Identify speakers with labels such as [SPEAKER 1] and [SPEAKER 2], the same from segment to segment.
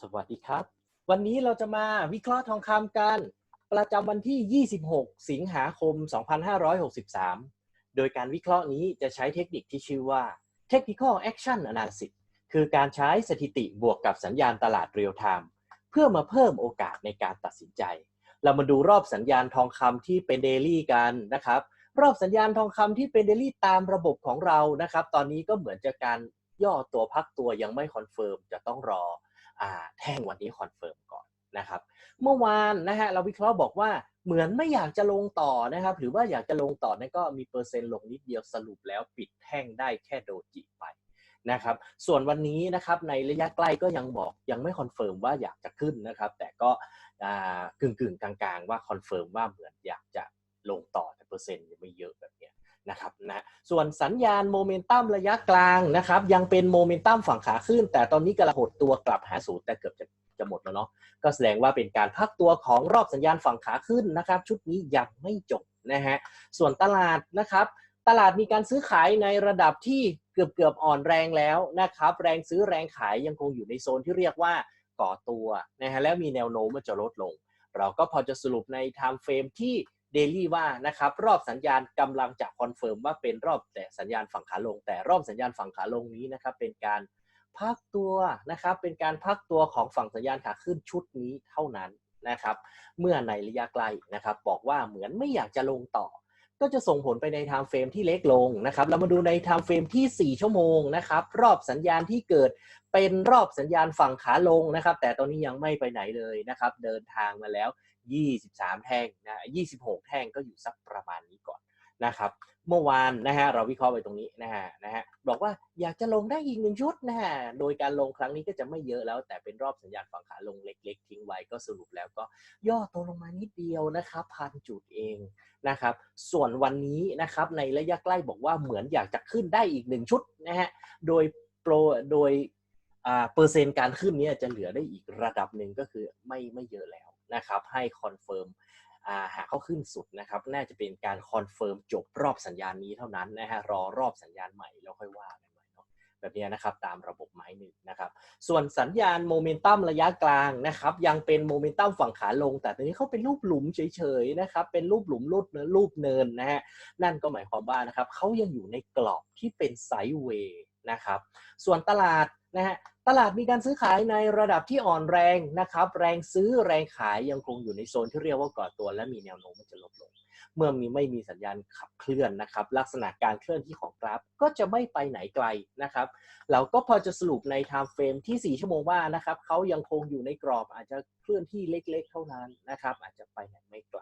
[SPEAKER 1] สวัสดีครับ วันนี้เราจะมาวิเคราะห์ทองคำกัน ประจำวันที่ 26 สิงหาคม 2563 โดยการวิเคราะห์นี้จะใช้เทคนิคที่ชื่อว่า Technical Action Analysis คือการใช้สถิติบวกกับสัญญาณตลาดเรียลไทม์เพื่อมาเพิ่มโอกาสในการตัดสินใจ เรามาดูรอบสัญญาณทองคำที่เป็นเดลี่กันนะครับรอบสัญญาณทองคำที่เป็นเดลี่ตามระบบของเรานะครับ ตอนนี้ก็เหมือนจะการย่อตัวพักตัวยังไม่คอนเฟิร์มจะต้องรอ แท่งวันนี้คอนเฟิร์มก่อนนะครับเมื่อวานนะฮะเราวิเคราะห์บอกว่าเหมือนไม่อยากจะลงต่อนะครับ หรือว่าอยากจะลงต่อนั่นก็มีเปอร์เซ็นต์ลงนิดเดียวสรุปแล้วปิดแท่งได้แค่โดจิไปนะครับ ส่วนวันนี้นะครับในระยะใกล้ก็ยังบอกยังไม่คอนเฟิร์มว่าอยากจะขึ้นนะครับ แต่ก็กึ่งกึ่งกลางๆ ว่าคอนเฟิร์มว่าเหมือนอยากจะลงต่อแต่เปอร์เซ็นต์ยังไม่เยอะแบบ นะครับนะส่วนสัญญาณโมเมนตัมระยะกลางนะครับยังเป็นโมเมนตัมฝั่งขาขึ้น แต่ตอนนี้กำลังหดตัวกลับหาศูนย์แต่เกือบจะจะหมดแล้วเนาะก็แสดงว่าเป็นการพักตัวของรอบสัญญาณฝั่งขาขึ้นนะครับ ชุดนี้ยังไม่จบนะฮะส่วนตลาดนะครับ ตลาดมีการซื้อขายในระดับที่เกือบเกือบอ่อนแรงแล้วนะครับ แรงซื้อแรงขายยังคงอยู่ในโซนที่เรียกว่าก่อตัวนะฮะแล้วมีแนวโน้มว่าจะลดลง เราก็พอจะสรุปใน time frame ที่ เดลี่ว่านะครับรอบสัญญาณกำลังจะคอนเฟิร์มว่าเป็นรอบแต่สัญญาณฝั่งขาลง แต่รอบสัญญาณฝั่งขาลงนี้นะครับเป็นการพักตัวนะครับเป็นการพักตัวของฝั่งสัญญาณขาขึ้นชุดนี้เท่านั้นนะครับ เมื่อในระยะไกลนะครับ บอกว่าเหมือนไม่อยากจะลงต่อ ก็จะส่งผลไปในไทม์เฟรมที่เล็กลงนะครับ เรามาดูในไทม์เฟรมที่ 4 ชั่วโมงนะครับ รอบสัญญาณที่เกิดเป็นรอบสัญญาณฝั่งขาลงนะครับ แต่ตอนนี้ยังไม่ไปไหนเลยนะครับ เดินทางมาแล้ว 23 แท่งนะ 26 แท่งก็อยู่สักประมาณนี้ก่อนนะครับ เมื่อวานนะฮะเราวิเคราะห์ไปตรงนี้นะฮะนะฮะบอกว่าอยากจะลงได้อีกหนึ่งชุดนะฮะโดยการลงครั้งนี้ก็จะไม่เยอะแล้ว แต่เป็นรอบสัญญาณฝั่งขาลงเล็ก ๆ ทิ้งไว้ก็สรุปแล้วก็ย่อตัวลงมานิดเดียวนะครับพันจุดเองนะครับ ส่วนวันนี้นะครับในระยะใกล้บอกว่าเหมือนอยากจะขึ้นได้อีกหนึ่งชุดนะฮะโดยโปรโดยเปอร์เซ็นต์การขึ้นนี้จะเหลือได้อีกระดับหนึ่งก็คือไม่ไม่เยอะแล้วนะครับให้คอนเฟิร์ม หากเขาขึ้นสุดนะครับน่าจะเป็นการคอนเฟิร์มจบรอบสัญญาณนี้เท่านั้นนะฮะรอรอบสัญญาณใหม่แล้วค่อยว่ากันใหม่เนาะแบบนี้นะครับตามระบบไม้หนึ่งนะครับส่วนสัญญาณโมเมนตัมระยะกลางนะครับยังเป็นโมเมนตัมฝั่งขาลง แต่ตอนนี้เขาเป็นรูปหลุมเฉยๆนะครับเป็นรูปหลุมรูปเนินรูปเนินนะฮะนั่นก็หมายความว่านะครับเขายังอยู่ในกรอบที่เป็นไซด์เวย์นะครับส่วนตลาดนะฮะ ตลาดมีการซื้อขายในระดับที่อ่อนแรงนะครับ แรงซื้อแรงขายยังคงอยู่ในโซนที่เรียกว่าก่อตัว และมีแนวโน้มมันจะลดลง เมื่อมีไม่มีสัญญาณขับเคลื่อนนะครับ ลักษณะการเคลื่อนที่ของกราฟก็จะไม่ไปไหนไกลนะครับ เราก็พอจะสรุปใน time frame ที่ 4 ชั่วโมงว่านะครับเขายังคงอยู่ในกรอบอาจจะเคลื่อนที่เล็กๆ เท่านั้นนะครับ อาจจะไปไหนไม่ไกล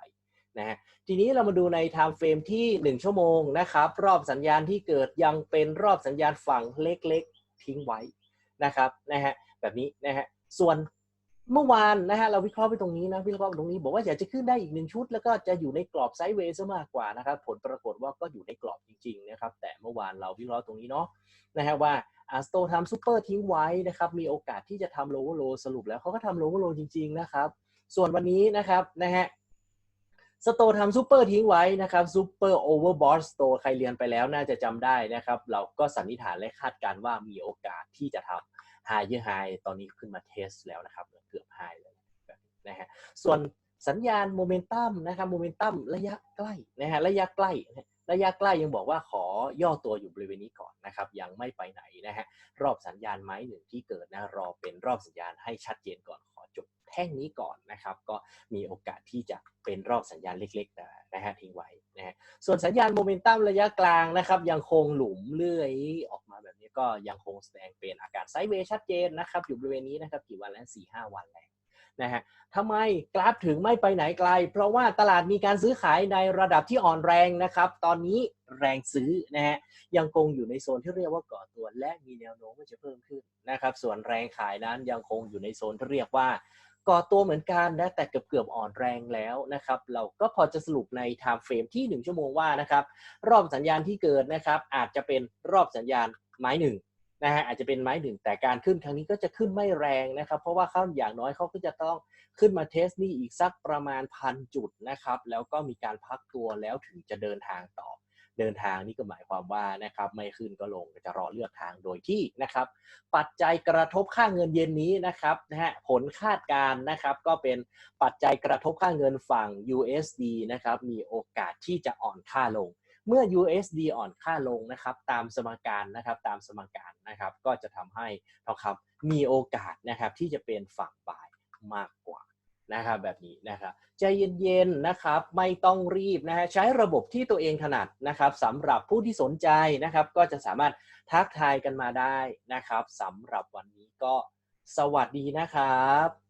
[SPEAKER 1] นะฮะทีนี้เรามาดูใน time frame ที่ 1 ชั่วโมงนะครับ รอบสัญญาณที่เกิดยังเป็นรอบสัญญาณฝั่งเล็ก ๆ ทิ้งไว้ นะครับนะฮะแบบนี้นะฮะส่วนเมื่อวานนะฮะเราวิเคราะห์ไปตรงนี้นะวิเคราะห์ตรงนี้บอกว่าอยากจะขึ้นได้อีกหนึ่งชุด แล้วก็จะอยู่ในกรอบไซด์เวย์ซะมากกว่านะครับผลปรากฏว่าก็อยู่ในกรอบจริงๆนะครับแต่เมื่อวานเราวิเคราะห์ตรงนี้เนาะนะฮะว่าอาสโตทำซูเปอร์ทิ้งไว้นะครับมีโอกาสที่จะทำโลว์โลสรุปแล้วเขาก็ทำโลว์โลจริงๆนะครับส่วนวันนี้นะครับนะฮะ สโตทำซูเปอร์ทิ้งไว้นะครับซูเปอร์โอเวอร์บอสสโตใครเรียนไปแล้วน่าจะจำได้นะครับ เราก็สันนิษฐานและคาดการว่ามีโอกาสที่จะทำไฮเยอร์ไฮตอนนี้ขึ้นมาเทสแล้วนะครับเกือบไฮเลยนะฮะส่วนสัญญาณโมเมนตัมนะครับโมเมนตัมระยะใกล้นะฮะระยะใกล้ระยะใกล้ยังบอกว่าขอย่อตัวอยู่บริเวณนี้ก่อนนะครับยังไม่ไปไหนนะฮะรอบสัญญาณไม้หนึ่งที่เกิดนะรอเป็นรอบสัญญาณให้ชัดเจนก่อนขอจบ แท่งนี้ก่อนนะครับ ก็มีโอกาสที่จะเป็นรอบสัญญาณเล็กๆนะฮะทิ้งไว้นะฮะส่วนสัญญาณโมเมนตัมระยะกลางนะครับยังคงหลุมเลื่อยออกมาแบบนี้ก็ยังคงแสดงเป็นอาการไซด์เวย์ชัดเจนนะครับ อยู่บริเวณนี้นะครับกี่วันแล้วสี่ห้าวันแล้วนะฮะทำไมกราฟถึงไม่ไปไหนไกล เพราะว่าตลาดมีการซื้อขายในระดับที่อ่อนแรงนะครับ ตอนนี้แรงซื้อนะฮะยังคงอยู่ในโซนที่เรียกว่าก่อตัวและมีแนวโน้มว่าจะเพิ่มขึ้นนะครับ ส่วนแรงขายนั้นยังคงอยู่ในโซนที่เรียกว่า ก่อตัวเหมือนกันนะแต่เกือบเกือบอ่อนแรงแล้วนะครับเราก็พอจะสรุปใน time frame ที่ 1 ชั่วโมงว่านะครับรอบสัญญาณที่เกิดนะครับอาจจะเป็นรอบสัญญาณไม้หนึ่งนะฮะอาจจะเป็นไม้หนึ่งแต่การขึ้นครั้งนี้ก็จะขึ้นไม่แรงนะครับเพราะว่าเขาอย่างน้อยเขาก็จะต้องขึ้นมาเทสนี่อีกสักประมาณพันจุดนะครับแล้วก็มีการพักตัวแล้วถึงจะเดินทางต่อ เดินทางนี่ก็หมายความว่านะครับไม่ขึ้นก็ลงจะรอเลือกทางโดยที่นะครับ ปัจจัยกระทบค่าเงินเยนนี้นะครับนะฮะผลคาดการนะครับ ก็เป็นปัจจัยกระทบค่าเงินฝั่ง USD นะครับมีโอกาสที่จะอ่อนค่าลงเมื่อ USD อ่อนค่าลงนะครับตามสมการนะครับตามสมการนะครับก็จะทำให้ทองคำมีโอกาสนะครับที่จะเป็นฝั่งบ่ายมาก นะครับแบบนี้นะครับใจเย็นๆนะครับไม่ต้องรีบนะฮะใช้ระบบที่ตัวเองถนัดนะครับสำหรับผู้ที่สนใจนะครับ ก็จะสามารถทักทายกันมาได้นะครับสำหรับวันนี้ก็สวัสดีนะครับ